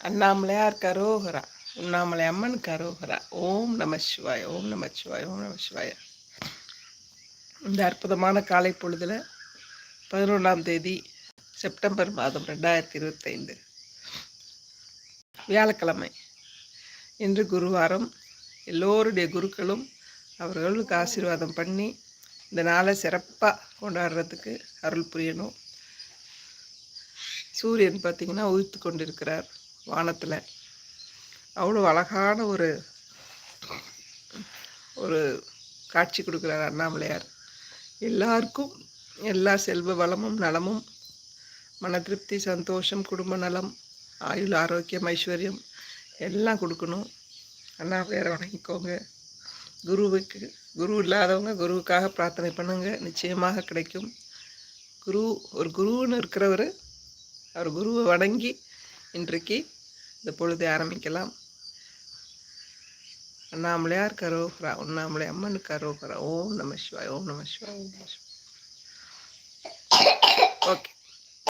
அண்ணாமலையார் கரோகரா உண்ணாமலை அம்மன் கரோகரா ஓம் நம சிவாய ஓம் நம சிவாய ஓம் நம சிவாய. இந்த அற்புதமான காலை பொழுதில் பதினொன்றாம் தேதி செப்டம்பர் மாதம் ரெண்டாயிரத்தி இருபத்தைந்து. வியாழக்கிழமை. இன்று குருவாரம். எல்லோருடைய குருக்களும் அவர்களுக்கு ஆசீர்வாதம் பண்ணி இந்த நாளை சிறப்பாக கொண்டாடுறதுக்கு அருள் புரியணும். சூரியன் பார்த்திங்கன்னா உயிர்த்து கொண்டிருக்கிறார். வானத்தில். அவ்வளோ அழகான ஒரு ஒரு காட்சி கொடுக்குறார் அண்ணாமலையார். எல்லாருக்கும் எல்லா செல்வ வளமும் நலமும் மன திருப்தி சந்தோஷம் குடும்ப நலம் ஆயுள் ஆரோக்கியம் ஐஸ்வர்யம் எல்லாம் கொடுக்கணும். அண்ணாமலையாரை வணங்கிக்கோங்க. குருவுக்கு குரு இல்லாதவங்க குருவுக்காக பிரார்த்தனை பண்ணுங்க. நிச்சயமாக கிடைக்கும். குரு ஒரு குருன்னு இருக்கிறவர் அவர் குருவை வணங்கி இன்றைக்கு இந்த பொழுது ஆரம்பிக்கலாம். அண்ணாமலையார் கரோகரா உண்ணாமலை அம்மன் கரோகரா. ஓம் நம சிவாய் ஓம் நம சிவாய் ஓம் நம சிவாய்.